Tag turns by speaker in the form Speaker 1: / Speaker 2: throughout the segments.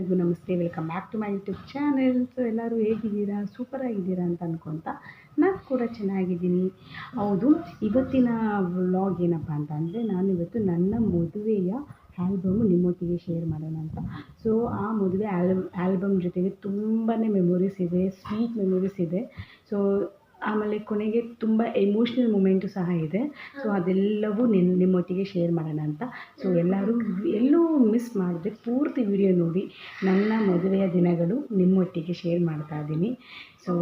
Speaker 1: ಎಲ್ಲರಿಗೂ ನಮಸ್ತೆ. Welcome back to my YouTube channel so ಎಲ್ಲರೂ ಹೇಗಿದ್ದೀರಾ? ಸೂಪರ್ ಆಗಿದ್ದೀರಾ ಅಂತ ಅನ್ಕೊತ ನಾನು ಕೂಡ ಚೆನ್ನಾಗಿದ್ದೀನಿ. ಹೌದು, ಇವತ್ತಿನ ವ್ಲಾಗ್ ಏನಪ್ಪ ಅಂತ ಅಂದರೆ ನಾನು ಇವತ್ತು ನನ್ನ ಮದುವೆಯ ಆಲ್ಬಮ್ ನಿಮ್ಮೊಟ್ಟಿಗೆ ಶೇರ್ ಮಾಡೋಣ ಅಂತ. ಸೊ ಆ ಮದುವೆ ಆಲ್ಬಮ್ ಆಲ್ಬಮ್ ಜೊತೆಗೆ ತುಂಬಾ ಮೆಮೊರೀಸ್ ಇದೆ ಸ್ವೀಟ್ ಮೆಮೊರೀಸ್ ಇದೆ. ಸೊ ಆಮೇಲೆ ಕೊನೆಗೆ ತುಂಬ ಎಮೋಷ್ನಲ್ ಮೂಮೆಂಟು ಸಹ ಇದೆ. ಸೊ ಅದೆಲ್ಲವೂ ನಿನ್ನ ನಿಮ್ಮೊಟ್ಟಿಗೆ ಶೇರ್ ಮಾಡೋಣ ಅಂತ. ಸೊ ಎಲ್ಲರೂ ಎಲ್ಲೂ ಮಿಸ್ ಮಾಡದೆ ಪೂರ್ತಿ ವಿಡಿಯೋ ನೋಡಿ. ನನ್ನ ಮದುವೆಯ ದಿನಗಳು ನಿಮ್ಮೊಟ್ಟಿಗೆ ಶೇರ್ ಮಾಡ್ತಾ ಇದ್ದೀನಿ. ಸೊ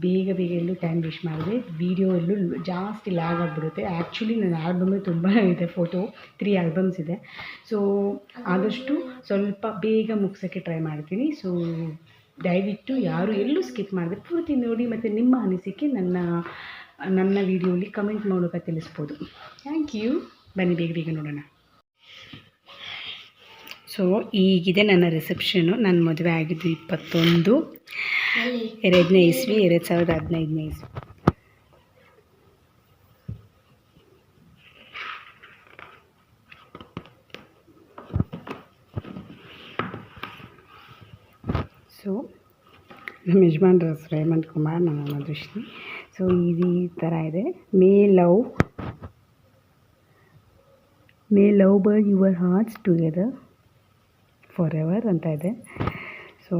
Speaker 1: ಬೇಗ ಬೇಗ ಎಲ್ಲೂ ಟೈಮ್ ವೇಸ್ಟ್ ಮಾಡಿದೆ. ವೀಡಿಯೋ ಎಲ್ಲೂ ಜಾಸ್ತಿ ಲ್ಯಾಗ್ ಆಗಿಬಿಡುತ್ತೆ. ಆ್ಯಕ್ಚುಲಿ ನನ್ನ ಆಲ್ಬಮೇ ತುಂಬ ಇದೆ ಫೋಟೋ ತ್ರೀ ಆಲ್ಬಮ್ಸ್ ಇದೆ. ಸೊ ಆದಷ್ಟು ಸ್ವಲ್ಪ ಬೇಗ ಮುಗಿಸೋಕ್ಕೆ ಟ್ರೈ ಮಾಡ್ತೀನಿ. ಸೊ ದಯವಿಟ್ಟು ಯಾರು ಎಲ್ಲೂ ಸ್ಕಿಪ್ ಮಾಡಿದೆ. ಪೂರ್ತಿ ನೋಡಿ ಮತ್ತು ನಿಮ್ಮ ಅನಿಸಿಕೆ ನನ್ನ ನನ್ನ ವಿಡಿಯೋಲಿ ಕಮೆಂಟ್ ಮೂಲಕ ತಿಳಿಸ್ಬೋದು. ಥ್ಯಾಂಕ್ ಯು ಬನ್ನಿ ಬೇಗ ಬೇಗ ನೋಡೋಣ. ಸೊ ಈಗಿದೆ ನನ್ನ ರಿಸೆಪ್ಷನು ನನ್ನ ಮದುವೆ ಆಗಿದ್ದು ಇಪ್ಪತ್ತೊಂದು. ಎರಡನೇ ಇಸ್ವಿ ಎರಡು ಸಾವಿರದ ಹದಿನೈದನೇ ಇಸ್ವಿ. ಸೊ, ನಮ್ಮ ಯಜಮಾನ್ರ ಹೆಸರು ಹೇಮಂತ್ ಕುಮಾರ್, ನಮ್ಮ ಮಧುಶ್ರೀ ಸೊ, ಇದು ಈ ಥರ ಇದೆ. May love may love by your hearts together forever ಅಂತ ಇದೆ. ಸೊ,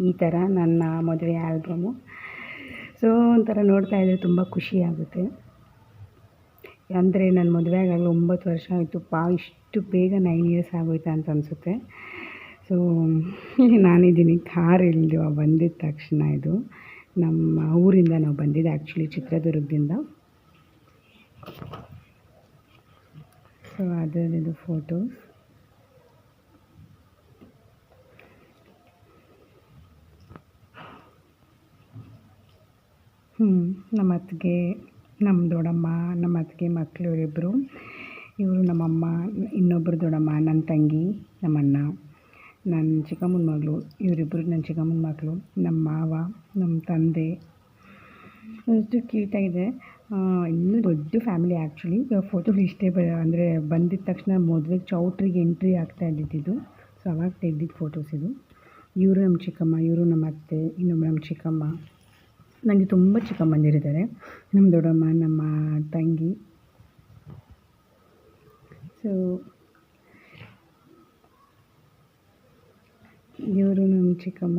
Speaker 1: ಈ ಥರ ನನ್ನ ಮದುವೆ ಆಲ್ಬಮು. ಸೊ, ಒಂಥರ ನೋಡ್ತಾ ಇದ್ದರೆ ತುಂಬ ಖುಷಿ ಆಗುತ್ತೆ. ಅಂದರೆ ನನ್ನ ಮದುವೆ ಆಗಲು ಒಂಬತ್ತು ವರ್ಷ ಆಯಿತು. ಪಾ ಇಷ್ಟು ಬೇಗ ನೈನ್ ಇಯರ್ಸ್ ಆಗೋಯ್ತಾ ಅಂತ ಅನಿಸುತ್ತೆ. ಸೊ ನಾನಿದ್ದೀನಿ ಕಾರ್ ಇಲ್ಲಿ ಬಂದಿದ್ದ ತಕ್ಷಣ ಇದು. ನಮ್ಮ ಊರಿಂದ ನಾವು ಬಂದಿದ್ದೆ ಆ್ಯಕ್ಚುಲಿ ಚಿತ್ರದುರ್ಗದಿಂದ. ಸೊ ಅದರದ್ದು ಫೋಟೋಸ್ ಹ್ಞೂ ನಮ್ಮ ಅತ್ತಿಗೆ ನಮ್ಮ ದೊಡ್ಡಮ್ಮ ನಮ್ಮ ಅತ್ತಿಗೆ ಮಕ್ಕಳು ಇವರಿಬ್ಬರು ಇವರು ನಮ್ಮಮ್ಮ ಇನ್ನೊಬ್ಬರು ದೊಡ್ಡಮ್ಮ ನನ್ನ ತಂಗಿ, ನಮ್ಮಣ್ಣ ನನ್ನ ಚಿಕ್ಕಮ್ಮನ ಮಗಳು ಇವರಿಬ್ಬರು ನನ್ನ ಚಿಕ್ಕಮ್ಮನ ಮಕ್ಕಳು ನಮ್ಮ ಮಾವ ನಮ್ಮ ತಂದೆ. ಅಷ್ಟು ಕ್ಯೂಟಾಗಿದೆ ಇನ್ನೂ ದೊಡ್ಡ ಫ್ಯಾಮಿಲಿ ಆ್ಯಕ್ಚುಲಿ ಫೋಟೋ ಇಷ್ಟೇ ಬ, ಅಂದರೆ ಬಂದಿದ್ದ ತಕ್ಷಣ ಮದುವೆ ಚೌಟ್ರಿಗೆ ಎಂಟ್ರಿ ಆಗ್ತಾ ಇದ್ದಿದ್ದು. ಸೊ ಅವಾಗ ತೆಗೆದಿದ್ದ ಫೋಟೋಸ್ ಇದು. ಇವರು ನಮ್ಮ ಚಿಕ್ಕಮ್ಮ, ಇವರು ನಮ್ಮ ಅತ್ತೆ ಇನ್ನೊಬ್ಬ ನಮ್ಮ ಚಿಕ್ಕಮ್ಮ. ನನಗೆ ತುಂಬ ಚಿಕ್ಕಮ್ಮಂದಿರಿದ್ದಾರೆ. ನಮ್ಮ ದೊಡ್ಡಮ್ಮ, ನಮ್ಮ ತಂಗಿ. ಇವರು ನಮ್ಮ ಚಿಕ್ಕಮ್ಮ.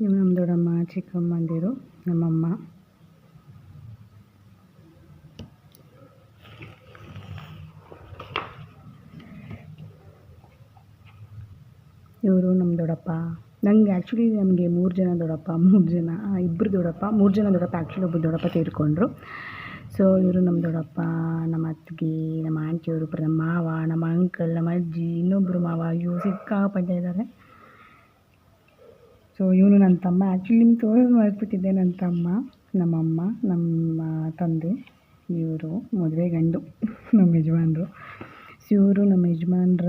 Speaker 1: ಇವು ನಮ್ಮ ದೊಡ್ಡಮ್ಮ, ಚಿಕ್ಕಮ್ಮಂದಿರು, ನಮ್ಮಮ್ಮ. ಇವರು ನಮ್ಮ ದೊಡ್ಡಪ್ಪ. ನಂಗೆ ಆ್ಯಕ್ಚುಲಿ ನಮಗೆ ಮೂರು ಜನ ದೊಡ್ಡಪ್ಪ, ಮೂರು ಜನ ಇಬ್ಬರು ದೊಡ್ಡಪ್ಪ, ಮೂರು ಜನ ದೊಡ್ಡಪ್ಪ ಆ್ಯಕ್ಚುಲಿ ಒಬ್ಬರು ದೊಡ್ಡಪ್ಪ ತೀರ್ಕೊಂಡ್ರು. ಸೊ ಇವರು ನಮ್ಮ ದೊಡ್ಡಪ್ಪ, ನಮ್ಮ ಅತ್ತಿಗೆ, ನಮ್ಮ ಆಂಟಿಯವರು, ನಮ್ಮ ಮಾವ, ನಮ್ಮ ಅಂಕಲ್ ನಮ್ಮ ಅಜ್ಜಿ ಇನ್ನೊಬ್ಬರು ಮಾವ, ಇವರು ಸಿಕ್ಕಾಪಟ್ಟೆ ಇದ್ದಾರೆ. ಸೊ ಇವನು ನನ್ನ ತಮ್ಮ. ಆ್ಯಕ್ಚುಲಿ ನಿಮ್ಗೆ ತೋರಿಸ್ ಮಾಡಿಬಿಟ್ಟಿದ್ದೆ ನನ್ನ ತಮ್ಮ ನಮ್ಮಮ್ಮ ನಮ್ಮ ತಂದೆ, ಇವರು ಮದುವೆ ಗಂಡು, ನಮ್ಮ ಯಜಮಾನರು. ಸೊ ಇವರು ನಮ್ಮ ಯಜಮಾನ್ರ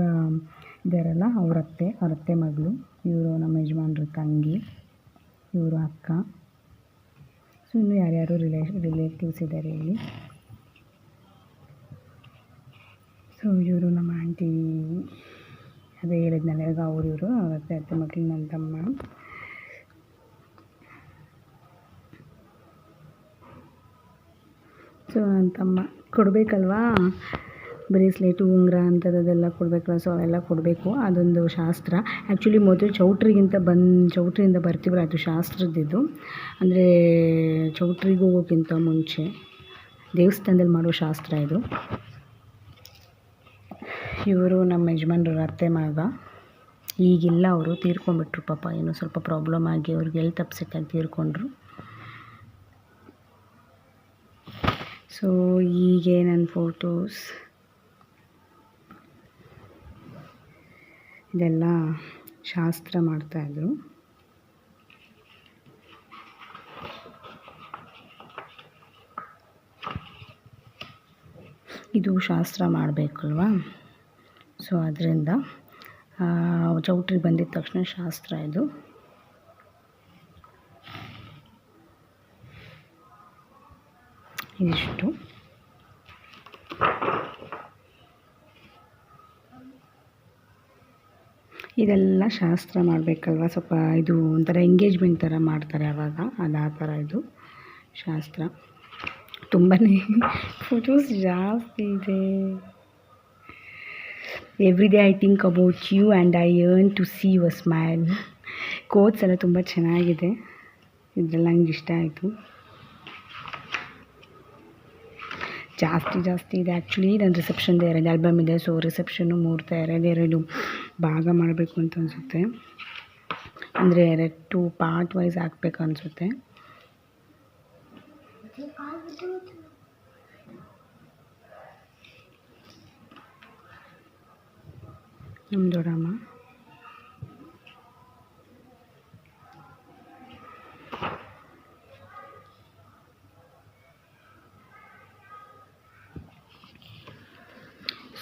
Speaker 1: ಇದ್ದಾರಲ್ಲ ಅವ್ರ ಅತ್ತೆ ಅವ್ರ ಅತ್ತೆ ಮಗಳು. ಇವರು ನಮ್ಮ ಯಜಮಾನ್ರ ತಂಗಿ, ಇವರು ಅಕ್ಕ. ಸೊ ಇನ್ನು ಯಾರ್ಯಾರು ರಿಲೇ ರಿಲೇಟಿವ್ಸ್ ಇದ್ದಾರೆ ಇಲ್ಲಿ ಸೊ ಇವರು ನಮ್ಮ ಆಂಟಿ ಅದೇ ಹೇಳಿದ್ನಲ್ಲ ಈಗ ಅವ್ರು ಇವರು, ಅವ್ರ ಅತ್ತೆ ಅತ್ತೆ ಮಕ್ಕಳು ನನ್ನ ತಮ್ಮ. ಸೊ ನನ್ನ ತಮ್ಮ ಕೊಡಬೇಕಲ್ವಾ? ಬ್ರೇಸ್ಲೆಟು ಉಂಗುರ ಅಂಥದ್ದೆಲ್ಲ ಕೊಡಬೇಕಲ್ಲ ಸೊ ಅವೆಲ್ಲ ಕೊಡಬೇಕು. ಅದೊಂದು ಶಾಸ್ತ್ರ. ಆ್ಯಕ್ಚುಲಿ ಮೊದಲು ಚೌಟ್ರಿಗಿಂತ ಬಂದು, ಚೌಟ್ರಿಯಿಂದ ಬರ್ತೀವಲ್ಲ, ಅದು ಶಾಸ್ತ್ರದ್ದಿದ್ದು. ಅಂದರೆ ಚೌಟ್ರಿಗೆ ಹೋಗೋಕ್ಕಿಂತ ಮುಂಚೆ ದೇವಸ್ಥಾನದಲ್ಲಿ ಮಾಡೋ ಶಾಸ್ತ್ರ ಇದು. ಇವರು ನಮ್ಮ ಯಜಮಾನ್ರ ಅತ್ತೆ ಮಗ. ಈಗಿಲ್ಲ ಅವರು, ತೀರ್ಕೊಂಡ್ಬಿಟ್ರು ಪಾಪ. ಏನೋ ಸ್ವಲ್ಪ ಪ್ರಾಬ್ಲಮ್ ಆಗಿ ಅವ್ರಿಗೆ ಎಲ್ಲಿ ಆಗಿ ತೀರ್ಕೊಂಡ್ರು. ಸೊ ಹೀಗೆ ನನ್ನ ಫೋಟೋಸ್ ಇದೆಲ್ಲ ಶಾಸ್ತ್ರ ಮಾಡ್ತಾಯಿದ್ರು ಇದು ಶಾಸ್ತ್ರ ಮಾಡಬೇಕಲ್ವಾ? ಸೊ ಅದರಿಂದ ಚೌಟ್ರಿ ಬಂದಿದ ತಕ್ಷಣ ಶಾಸ್ತ್ರ ಇದು. ಇದಿಷ್ಟು. ಇದೆಲ್ಲ ಶಾಸ್ತ್ರ ಮಾಡಬೇಕಲ್ವ? ಸ್ವಲ್ಪ ಇದು ಒಂಥರ ಎಂಗೇಜ್ಮೆಂಟ್ ಥರ ಮಾಡ್ತಾರೆ ಆವಾಗ ಅದು ಆ ಥರ ಇದು ಶಾಸ್ತ್ರ. ತುಂಬಾ ಫೋಟೋಸ್ ಜಾಸ್ತಿ ಇದೆ. Every day I think about you and I yearn to see your smile quotes ಎಲ್ಲ ತುಂಬ ಚೆನ್ನಾಗಿದೆ. ಇದೆಲ್ಲ ನಂಗೆ ಇಷ್ಟ ಆಯಿತು. ಜಾಸ್ತಿ ಜಾಸ್ತಿ ಇದೆ. ಆ್ಯಕ್ಚುಲಿ ನನ್ನ ರಿಸೆಪ್ಷನ್ದು ಎರಡು ಆಲ್ಬಮ್ ಇದೆ. ಸೊ ರಿಸೆಪ್ಷನ್ನು ಮೂರ್ತ ಎರಡು ಎರಡು ಭಾಗ ಮಾಡಬೇಕು ಅಂತ ಅನಿಸುತ್ತೆ. ಅಂದರೆ ಎರಡು ಟು ಪಾರ್ಟ್ ವೈಸ್ ಹಾಕ್ಬೇಕು ಅನಿಸುತ್ತೆ. ನಮ್ಮ ದೊಡ್ಡಮ್ಮ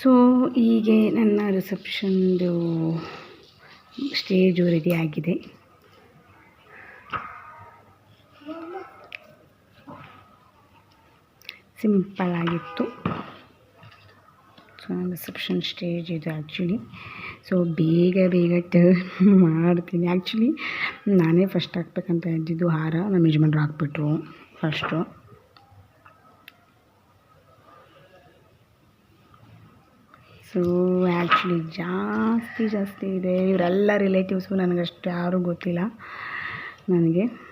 Speaker 1: ಸೊ ಹೀಗೆ ನನ್ನ ರಿಸೆಪ್ಷನ್ದು ಸ್ಟೇಜು ರೆಡಿ ಆಗಿದೆ. ಸಿಂಪಲ್ ಆಗಿತ್ತು. ಸೊ, ರಿಸೆಪ್ಷನ್ ಸ್ಟೇಜ್ ಇದು ಆ್ಯಕ್ಚುಲಿ. ಸೊ, ಬೇಗ ಬೇಗ ಮಾಡ್ತೀನಿ. ಆ್ಯಕ್ಚುಲಿ ನಾನೇ ಫಸ್ಟ್ ಹಾಕ್ಬೇಕಂತ ಇದ್ದಿದ್ದು ಹಾರ ನಮ್ಮ ಯಜಮಾನ್ರು ಹಾಕ್ಬಿಟ್ರು ಫಸ್ಟು ಸೊ ಆ್ಯಕ್ಚುಲಿ ಜಾಸ್ತಿ ಜಾಸ್ತಿ ಇದೆ. ಇವರೆಲ್ಲ ರಿಲೇಟಿವ್ಸು ನನಗಷ್ಟು ಯಾರೂ ಗೊತ್ತಿಲ್ಲ. ನನಗೆ.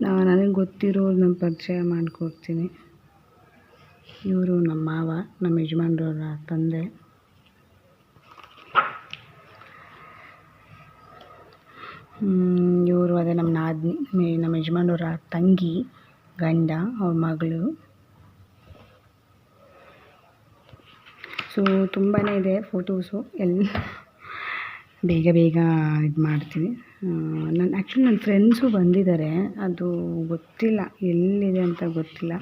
Speaker 1: ನನಗೆ ಗೊತ್ತಿರೋರು ನಾನು ಪರಿಚಯ ಮಾಡಿಕೊಡ್ತೀನಿ. ಇವರು ನಮ್ಮ ಮಾವ ನಮ್ಮ ಯಜಮಾನ್ರವ್ರ ತಂದೆ. ಇವರು ನಮ್ಮ ನಾದಿನಿ ನಮ್ಮ ಯಜಮಾನರ ತಂಗಿ, ಗಂಡ, ಅವ್ರ ಮಗಳು. ಸೊ ತುಂಬಾ ಇದೆ ಫೋಟೋಸು ಎಲ್ಲ. ಬೇಗ ಬೇಗ ಇದು ಮಾಡ್ತೀನಿ ನನ್ನ ಆ್ಯಕ್ಚುಲಿ ನನ್ನ ಫ್ರೆಂಡ್ಸು ಬಂದಿದ್ದಾರೆ. ಅದು ಗೊತ್ತಿಲ್ಲ, ಎಲ್ಲಿದೆ ಅಂತ ಗೊತ್ತಿಲ್ಲ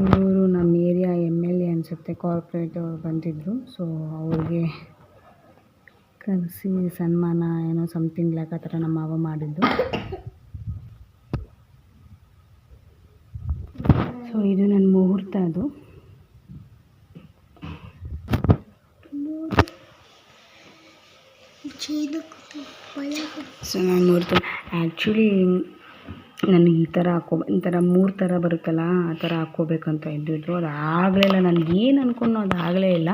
Speaker 1: ಇವರು ನಮ್ಮ ಏರಿಯಾ ಎಂ ಅನಿಸುತ್ತೆ ಕಾರ್ಪೊರೇಟ್ ಅವ್ರು ಬಂದಿದ್ದರು ಸೊ ಅವ್ರಿಗೆ ಕರೆಸಿ ಸನ್ಮಾನ ಏನೋ ಸಮಥಿಂಗ್ ಲೈಕ್ ಆ ಥರ ನಮ್ಮ ಮಾವ ಮಾಡಿದ್ದು. ಸೊ ಇದು ನನ್ನ ಮುಹೂರ್ತ ಅದು. ಸೊ ನಾನು ಮುಹೂರ್ತ. ಆ್ಯಕ್ಚುಲಿ ನನಗೆ ಈ ಥರ ಹಾಕೋ, ಈ ಥರ ಮೂರು ಥರ ಬರುತ್ತಲ್ಲ, ಆ ಥರ ಹಾಕ್ಕೋಬೇಕಂತ ಇದ್ದಿದ್ದು ಅದು ಇಲ್ಲ, ನನಗೆ ಏನು ಅಂದ್ಕೊಂಡ್ನೋ ಅದು ಆಗಲೇ ಇಲ್ಲ.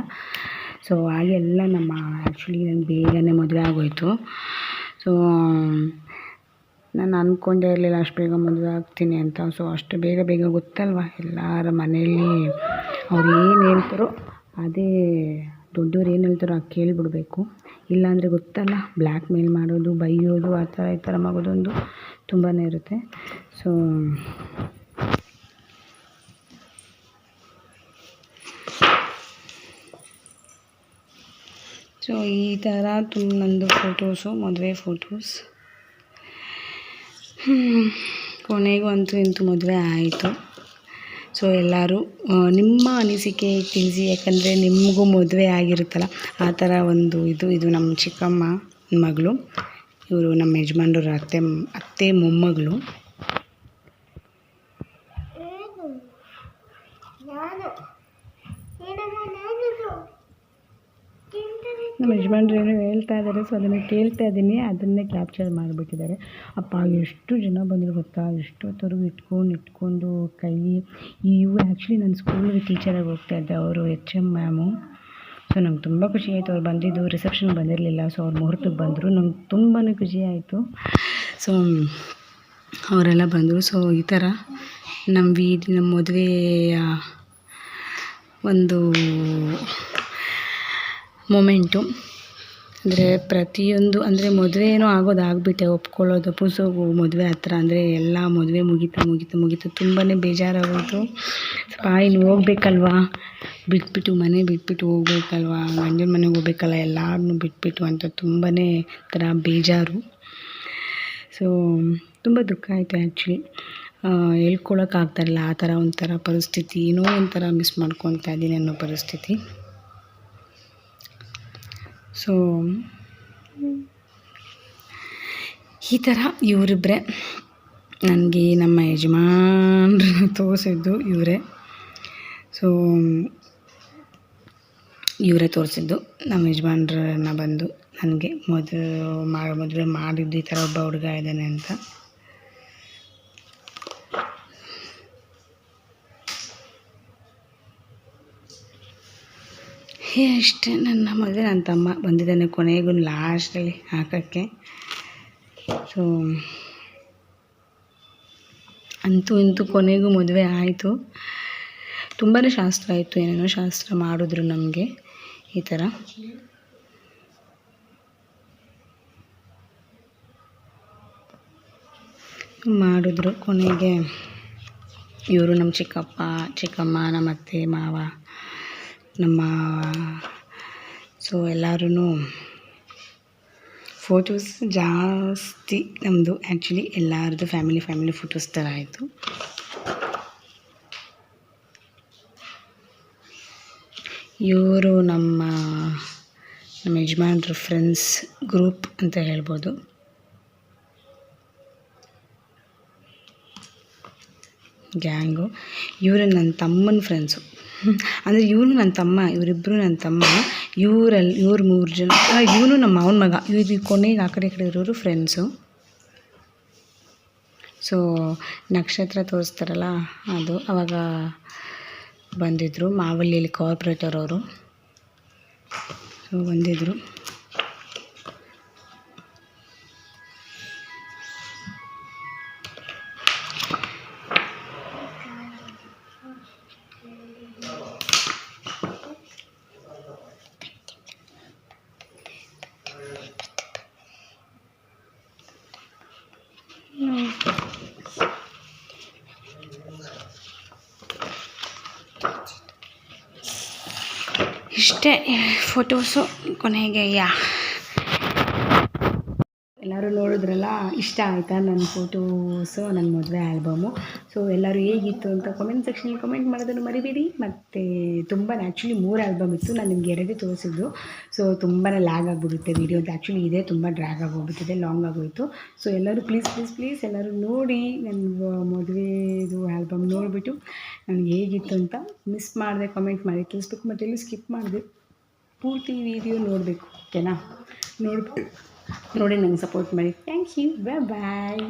Speaker 1: ಸೊ ಹಾಗೆಲ್ಲ ನಮ್ಮ ಆ್ಯಕ್ಚುಲಿ ನನಗೆ ಬೇಗನೆ ಮದುವೆ ಆಗೋಯಿತು. ಸೊ ನಾನು ಅಂದ್ಕೊಂಡೇ ಇರಲಿಲ್ಲ, ಅಷ್ಟು ಬೇಗ ಮದುವೆ ಆಗ್ತೀನಿ ಅಂತ. ಸೊ ಅಷ್ಟು ಬೇಗ ಬೇಗ ಗೊತ್ತಲ್ವ? ಎಲ್ಲರ ಮನೆಯಲ್ಲಿ ಅವ್ರು ಏನು ಹೇಳ್ತಾರೋ, ಅದೇ ದೊಡ್ಡವ್ರು ಏನು ಹೇಳ್ತಾರೋ, ಅದು ಕೇಳಿಬಿಡ್ಬೇಕು. ಇಲ್ಲಾಂದರೆ ಗೊತ್ತಲ್ಲ ಬ್ಲ್ಯಾಕ್ ಮೇಲ್ ಮಾಡೋದು, ಬೈಯೋದು, ಆ ಥರ ಈ ಥರ ಮಗದೊಂದು ತುಂಬಾ ಇರುತ್ತೆ. ಸೊ ಸೊ ಈ ಥರ ತುಂಬ ನಂದು ಫೋಟೋಸು ಮದುವೆ ಫೋಟೋಸ್ ಕೊನೆಗೂ ಅಂತೂ ಇಂತೂ ಮದುವೆ ಆಯಿತು. ಸೊ ಎಲ್ಲರೂ ನಿಮ್ಮ ಅನಿಸಿಕೆ ತಿಳಿಸಿ, ಯಾಕಂದರೆ ನಿಮಗೂ ಮದುವೆ ಆಗಿರುತ್ತಲ್ಲ, ಆ ಥರ ಒಂದು ಇದು ಇದು ನಮ್ಮ ಚಿಕ್ಕಮ್ಮ ಮಗಳು, ಇವರು ನಮ್ಮ ಯಜಮಾನ್ರವ್ರ ಅತ್ತೆ ಅತ್ತೆ ಮೊಮ್ಮಗಳು. ನಮ್ಮ ಯಜಮಾನ್ರು ಏನೋ ಹೇಳ್ತಾ ಇದ್ದಾರೆ ಸೊ ಅದನ್ನು ಕೇಳ್ತಾ ಇದ್ದೀನಿ ಅದನ್ನೇ ಕ್ಯಾಪ್ಚರ್ ಮಾಡಿಬಿಟ್ಟಿದ್ದಾರೆ. ಅಪ್ಪ, ಎಷ್ಟು ಜನ ಬಂದರು ಗೊತ್ತಾ? ಎಷ್ಟೊತ್ತವರೆಗೂ ಇಟ್ಕೊಂಡು ಇಟ್ಕೊಂಡು ಕೈ ಇವು ಆ್ಯಕ್ಚುಲಿ ನನ್ನ ಸ್ಕೂಲಲ್ಲಿ ಟೀಚರಾಗಿ ಹೋಗ್ತಾ ಇದ್ದೆ ಅವರು ಎಚ್ ಎಂ ಮ್ಯಾಮು ಸೊ ನಂಗೆ ತುಂಬ ಖುಷಿ ಆಯಿತು. ಅವ್ರು ಬಂದಿದ್ದು ರಿಸೆಪ್ಷನ್ ಬಂದಿರಲಿಲ್ಲ ಸೊ ಅವ್ರು ಮುಹೂರ್ತಕ್ಕೆ ಬಂದರು. ನಂಗೆ ತುಂಬಾ ಖುಷಿ ಆಯಿತು. ಸೊ ಅವರೆಲ್ಲ ಬಂದರು. ಸೊ ಈ ಥರ ನಮ್ಮ ವೀಡಿ ನಮ್ಮ ಮದುವೆಯ ಒಂದು ಮೊಮೆಂಟು. ಅಂದರೆ ಪ್ರತಿಯೊಂದು, ಅಂದರೆ ಮದುವೆ ಏನೋ ಆಗೋದು ಆಗಿಬಿಟ್ಟೆ, ಒಪ್ಕೊಳ್ಳೋದು ಪುಸುಗು ಮದುವೆ ಹತ್ರ. ಅಂದರೆ ಎಲ್ಲ ಮದುವೆ ಮುಗೀತಾ ಮುಗೀತಾ, ಮುಗೀತು. ತುಂಬಾ ಬೇಜಾರಾಗೋಯಿತು. ಆ ಇನ್ನು ಹೋಗ್ಬೇಕಲ್ವಾ? ಬಿಟ್ಬಿಟ್ಟು, ಮನೆ ಬಿಟ್ಬಿಟ್ಟು ಹೋಗ್ಬೇಕಲ್ವಾ? ಗಂಡನ ಮನೆಗೆ ಹೋಗ್ಬೇಕಲ್ಲ ಎಲ್ಲರನ್ನೂ ಬಿಟ್ಬಿಟ್ಟು ಅಂತ ತುಂಬಾ ಥರ ಬೇಜಾರು. ಸೊ ತುಂಬ ದುಃಖ ಆಯಿತು ಆ್ಯಕ್ಚುಲಿ ಹೇಳ್ಕೊಳಕ್ಕಾಗ್ತಾಯಿಲ್ಲ ಆ ಥರ ಒಂಥರ ಪರಿಸ್ಥಿತಿ, ಏನೋ ಒಂಥರ ಮಿಸ್ ಮಾಡ್ಕೊತಾ ಇದ್ದೀನಿ ಅನ್ನೋ ಪರಿಸ್ಥಿತಿ. ಸೊ ಈ ಥರ ಇವರಿಬ್ಬರೇ ನನಗೆ ನಮ್ಮ ಯಜಮಾನ್ರನ್ನ ತೋರಿಸಿದ್ದು ಇವರೇ. ಸೊ ಇವರೇ ತೋರಿಸಿದ್ದು ನಮ್ಮ ಯಜಮಾನ್ರನ್ನ ಬಂದು ನನಗೆ ಮದುವೆ ಮದುವೆ ಮಾಡಿದ್ದು ಈ ಥರ ಒಬ್ಬ ಹುಡುಗ ಇದ್ದಾನೆ ಅಂತ. ಹೇ ಅಷ್ಟೇ ನನ್ನ ಮದುವೆ ನನ್ನ ತಮ್ಮ ಬಂದಿದ್ದಾನೆ ಕೊನೆಗೂ ಲಾಸ್ಟಲ್ಲಿ ಹಾಕೋಕ್ಕೆ. ಸೊ ಅಂತೂ ಇಂತೂ ಕೊನೆಗೂ ಮದುವೆ ಆಯಿತು. ತುಂಬಾ ಶಾಸ್ತ್ರ ಆಯಿತು, ಏನೇನೋ ಶಾಸ್ತ್ರ ಮಾಡಿದ್ರು ನಮಗೆ ಈ ಥರ ಮಾಡಿದ್ರು ಕೊನೆಗೆ. ಇವರು ನಮ್ಮ ಚಿಕ್ಕಪ್ಪ, ಚಿಕ್ಕಮ್ಮ ನಮ್ಮ ಅತ್ತೆ ಮಾವ. ನಮ್ಮ ಸೊ ಎಲ್ಲರೂ ಫೋಟೋಸ್ ಜಾಸ್ತಿ ನಮ್ಮದು ಆ್ಯಕ್ಚುಲಿ ಎಲ್ಲರದು ಫ್ಯಾಮಿಲಿ ಫ್ಯಾಮಿಲಿ ಫೋಟೋಸ್ ಥರ ಆಯಿತು. ಇವರು ನಮ್ಮ ನಮ್ಮ ಯಜಮಾನ್ರ ಫ್ರೆಂಡ್ಸ್ ಗ್ರೂಪ್ ಅಂತ ಹೇಳ್ಬೋದು. ಗ್ಯಾಂಗು ಇವರು ನನ್ನ ತಮ್ಮನ ಫ್ರೆಂಡ್ಸು ಅಂದರೆ ಇವನು ನನ್ನ ತಮ್ಮ ಇವರಿಬ್ಬರು ನನ್ನ ತಮ್ಮ. ಇವರಲ್ಲಿ ಇವ್ರು ಮೂರು ಜನ ಇವನು ನಮ್ಮ ಮಾವನ ಮಗ. ಇವ್ರ ಕೊನೆಗೆ ಆ ಕಡೆ ಈ ಕಡೆ ಇರೋರು ಫ್ರೆಂಡ್ಸು ಸೊ ನಕ್ಷತ್ರ ತೋರಿಸ್ತಾರಲ್ಲ, ಅದು ಅವಾಗ ಬಂದಿದ್ದರು ಮಾವಳ್ಳಿಯಲ್ಲಿ ಕಾರ್ಪೊರೇಟರ್ ಅವರು ಸೊ ಬಂದಿದ್ದರು ಇಷ್ಟೇ ಫೋಟೋಸು ಕೊನೆಗೆ, ಯಾ. ಎಲ್ಲರೂ ನೋಡಿದ್ರಲ್ಲ, ಇಷ್ಟ ಆಯಿತಾ ನನ್ನ ಫೋಟೋಸು ನನ್ನ ಮದುವೆ ಆಲ್ಬಮು ಸೊ ಎಲ್ಲರೂ ಹೇಗಿತ್ತು ಅಂತ ಕಮೆಂಟ್ ಸೆಕ್ಷನಲ್ಲಿ ಕಮೆಂಟ್ ಮಾಡೋದನ್ನು ಮರಿಬೇಡಿ. ಮತ್ತು ತುಂಬ ಆ್ಯಕ್ಚುಲಿ ಮೂರು ಆಲ್ಬಮ್ ಇತ್ತು, ನಾನು ನಿಮಗೆ ಎರಡೇ ತೋರಿಸಿದ್ದು. ಸೊ ತುಂಬಾ ಲ್ಯಾಗ್ ಆಗಿಬಿಡುತ್ತೆ ವೀಡಿಯೋ ಅಂತ. ಆ್ಯಕ್ಚುಲಿ ಇದೇ, ತುಂಬ ಡ್ರ್ಯಾಗ್ ಆಗೋಗ್ಬಿಟ್ಟಿದೆ ಲಾಂಗ್ ಆಗೋಯಿತು. ಸೊ ಎಲ್ಲರೂ ಪ್ಲೀಸ್ ಪ್ಲೀಸ್ ಪ್ಲೀಸ್ ಎಲ್ಲರೂ ನೋಡಿ ನನ್ನ ಮದುವೆದು ಆಲ್ಬಮ್ ನೋಡಿಬಿಟ್ಟು, ನನಗೆ ಹೇಗಿತ್ತು ಅಂತ ಮಿಸ್ ಮಾಡಿದೆ ಕಮೆಂಟ್ ಮಾಡಿ. ತಿಳಿಸ್ಬೇಕು, ಮತ್ತು ಎಲ್ಲೂ ಸ್ಕಿಪ್ ಮಾಡಿದೆ. ಪೂರ್ತಿ ವಿಡಿಯೋ ನೋಡಬೇಕು ಓಕೆನಾ ನೋಡ್ಬೋದು ನೋಡಿ ನಂಗೆ ಸಪೋರ್ಟ್ ಮಾಡಿ. Thank you bye bye